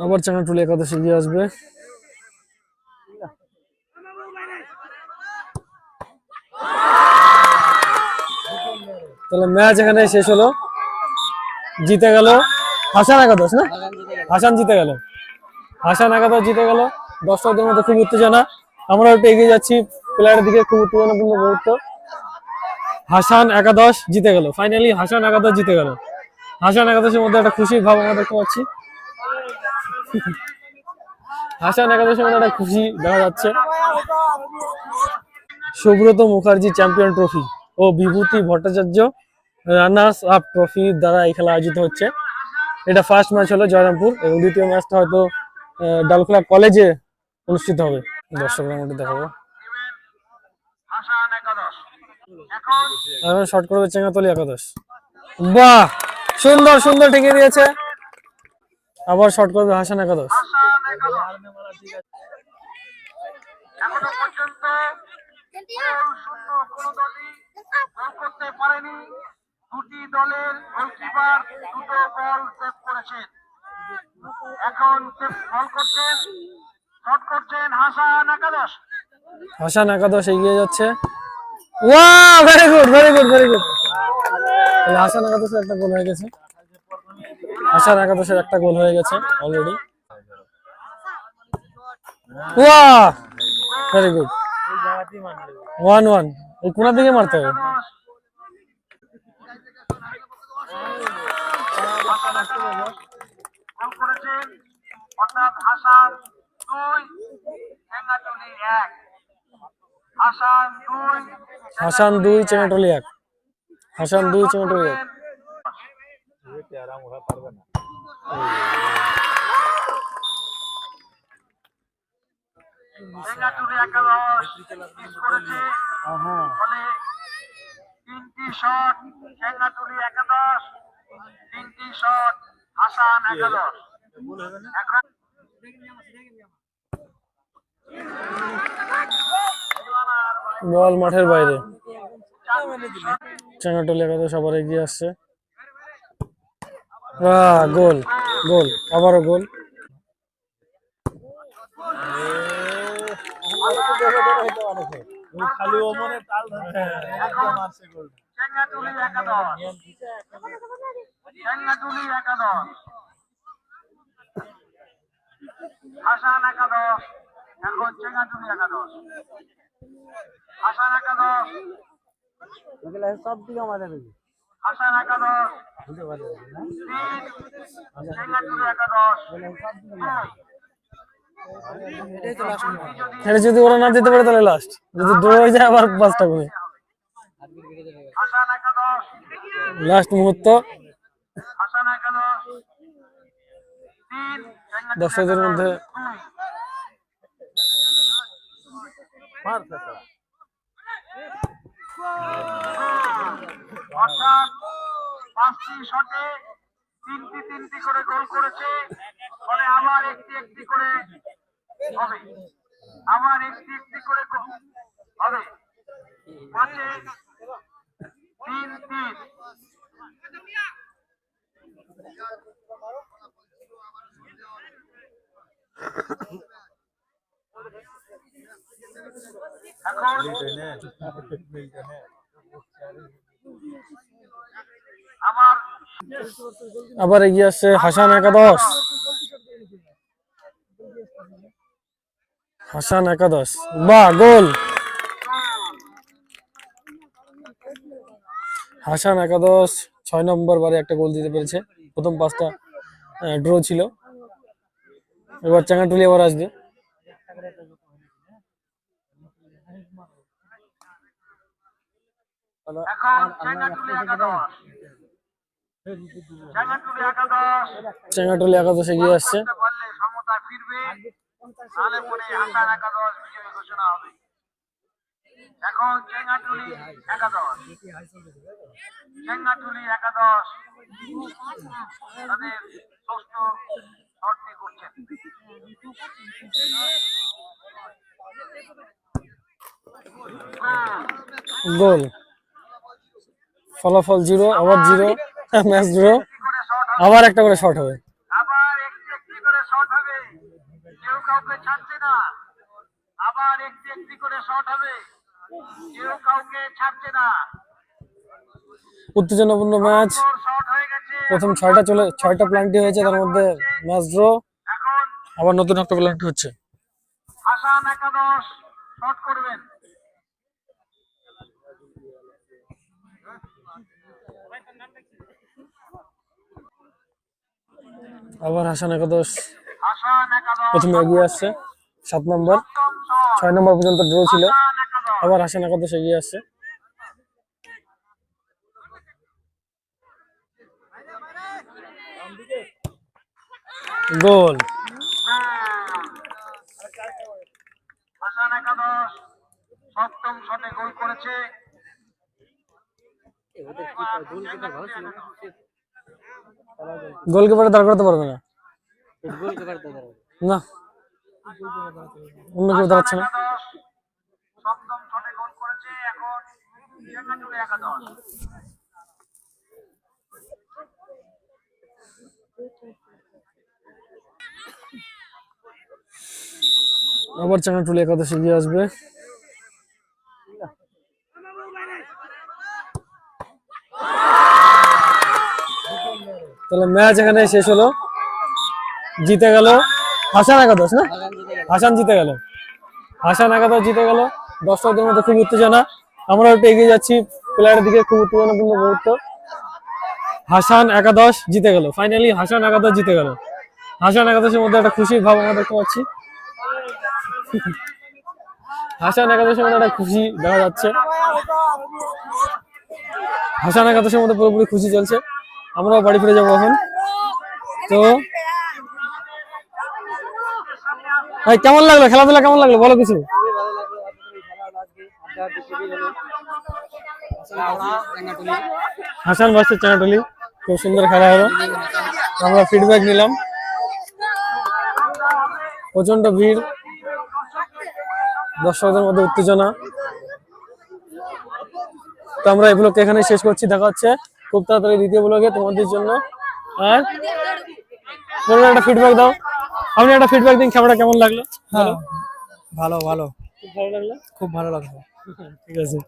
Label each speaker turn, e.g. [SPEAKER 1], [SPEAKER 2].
[SPEAKER 1] আবার চাঙাটুলি একাদশী গিয়ে আসবে। তাহলে ম্যাচ এখানে শেষ হলো। জিতে গেল হাসান একাদশ না? হাসান জিতে গেল। হাসান একাদশ জিতে গেল। দর্শকদের মধ্যে খুব উত্তেজনা। আমরা একটু এগিয়ে যাচ্ছি। প্লেয়ারের দিকে খুব উত্তেজনাপূর্ণ মুহূর্ত। হাসান একাদশ জিতে গেল। ফাইনালি হাসান একাদশ জিতে গেল। হাসান একাদশের মধ্যে একটা খুশির ভাব আমরা দেখতে পাচ্ছি। হাসান একাদশের মধ্যে একটা খুশি দেখা যাচ্ছে। সুব্রত মুখার্জি চ্যাম্পিয়ন ট্রফি ও Bibhuti Bhattacharya runners up trophy দ্বারা এই খেলা আয়োজিত হচ্ছে। এটা ফার্স্ট ম্যাচ হলো জয়রামপুর, এবং দ্বিতীয় ম্যাচটা হয়তো ডালখোলা কলেজে অনুষ্ঠিত হবে। দর্শকদের মধ্যে দেখাবো। শর্ট করবে চেঙ্গাতলি একাদশ। বাহ! সুন্দর সুন্দর ঠেকে দিয়েছে। আবার শর্ট করবে হাসান একাদশ।
[SPEAKER 2] হাসান একাদশ এখনও পর্যন্ত কোনো দলই করতে পারেনি। দুটি দলের গোলকিপার দুটো বল সেভ করেছেন। এখন বল করছেন শট করছেন হাসান একাদশ।
[SPEAKER 1] হাসান একাদশ এগিয়ে যাচ্ছে। ওয়া very good very good very good Hasan একাদশের একটা গোল হয়ে গেছে। হাসান একাদশের একটা গোল হয়ে গেছে অলরেডি ওয়া ভেরি গুড ওয়ান ওয়ান এই কোনার দিকে মারতে হবে।
[SPEAKER 2] হাসান দুই ঠেঙ্গাটুলি এক। হাসান দুই
[SPEAKER 1] চেঙ্গাটলি এক।
[SPEAKER 2] ঠেঙ্গাটুলি একাদশ মিস করেছে ফলে তিনটি একাদশ তিনটি একাদশ
[SPEAKER 1] মাঠের বাইরে। চেঙ্গাটলি একাদশ আবার এগিয়ে আসছে। গোল গোল, আবারও গোল।
[SPEAKER 3] খালি ও মনে তাল ধরছে একদম
[SPEAKER 2] একাদশ ঠেঙ্গাটুলি একাদশ হাসান একাদশ
[SPEAKER 3] সব দিকে আমাদের
[SPEAKER 2] একাদশ
[SPEAKER 1] এটা যদি ওরা না দিতে পারে তাহলে লাস্ট যদি ড্র হয়ে যায় আবার পাঁচটা করে। লাস্ট মুহূর্ত। দর্শকদের মধ্যে
[SPEAKER 2] দুই। অর্থাৎ পাঁচটি শটে তিনটি তিনটি করে গোল করেছে। ফলে আবার একটি একটি করে হবে। আবার একটি একটি করে হবে। পাঁচে তিন তিন। এখন
[SPEAKER 1] আবার এগিয়ে আসছে হাসান একাদশ। হাসান একাদশ। বা, গোল। হাসান একাদশ, ছয় নম্বর বারে একটা গোল দিতে পেরেছে। প্রথম পাঁচটা ড্র ছিল। এবার চাঙ্গাটুলি আবার আসবে
[SPEAKER 2] এখন ঠেঙ্গাটুলি একাদশ ঠেঙ্গাটুলি একাদশ
[SPEAKER 1] চাঙ্গাটুলি একাদশ এগিয়ে আসছে
[SPEAKER 2] করতে পারলে সমতা ফিরবে তাহলে পরে হাসান একাদশ বিজয়ী ঘোষণা হবে এখন চেঙ্গাটুলি একাদশ চেঙ্গাটুলি একাদশ তাদের ষষ্ঠ শটটি করছেন
[SPEAKER 1] গোল ফলাফল জিরো আবার জিরো ম্যাচ জিরো আবার একটা করে শর্ট হবে।
[SPEAKER 2] আবার একটি একটি করে শট হবে। কেউ কাউকে ছাড়ছে না। আবার একটি একটি করে শট হবে। কেউ কাউকে ছাড়ছে না।
[SPEAKER 1] উত্তেজনাপূর্ণ ম্যাচ। প্রথম ছয়টা চলে ছয়টা প্লান্টি হয়েছে তার মধ্যে ম্যাচ ড্র আবার নতুন একটা প্লান্টি হচ্ছে।
[SPEAKER 2] হাসান একাদশ শট করবেন।
[SPEAKER 1] আবার হাসান একাদশ প্রথমে এগিয়ে আসছে, সাত নম্বর। ছয় নম্বর পর্যন্ত ড্র ছিল, আবার হাসান একাদশ এগিয়ে আসছে। গোল।
[SPEAKER 2] সপ্তম শটে গোল করেছে
[SPEAKER 1] গোলকিপারে দাঁড় করাতে পারবে না? না। অন্য কেউ দাঁড়াচ্ছে না?
[SPEAKER 2] গোল করেছে এখন একাদশ
[SPEAKER 1] আবার এগিয়ে আসবে। তাহলে ম্যাচ এখানে শেষ হলো। জিতে গেল হাসান একাদশ, না? হাসান জিতে গেল। হাসান একাদশ জিতে গেল। দর্শকদের মধ্যে খুব উত্তেজনা। আমরা একটু এগিয়ে যাচ্ছি। প্লেয়ারের দিকে খুব উত্তেজনাপূর্ণ মুহূর্ত। হাসান একাদশ জিতে গেল। ফাইনালি হাসান একাদশ জিতে গেল। হাসান একাদশের মধ্যে একটা খুশির ভাব আমরা দেখতে পাচ্ছি। হাসান একাদশের মধ্যে একটা খুশি দেখা যাচ্ছে। হাসান একাদশের মধ্যে পুরোপুরি খুশি চলছে। আমরাও বাড়ি ফিরে যাব এখন। তো ভাই, কেমন লাগল? খেলাধুলা কেমন লাগল? বলো কিছু। হাসান বাসের চানাটলি খুব সুন্দর খেলা হলো। আমরা ফিডব্যাক নিলাম। প্রচণ্ড ভিড়। দর্শকদের মধ্যে উত্তেজনা। তো আমরা এগুলোকে এখানে শেষ করছি। দেখা হচ্ছে খুব তাড়াতাড়ি দ্বিতীয় ব্লগে তোমাদের জন্য। আর বলুন একটা ফিডব্যাক দাও। আপনি একটা ফিডব্যাক দিন খেলাটা কেমন লাগল?
[SPEAKER 3] হ্যাঁ ভালো ভালো।
[SPEAKER 1] খুব ভালো লাগল?
[SPEAKER 3] খুব ভালো লাগল।
[SPEAKER 1] ঠিক আছে।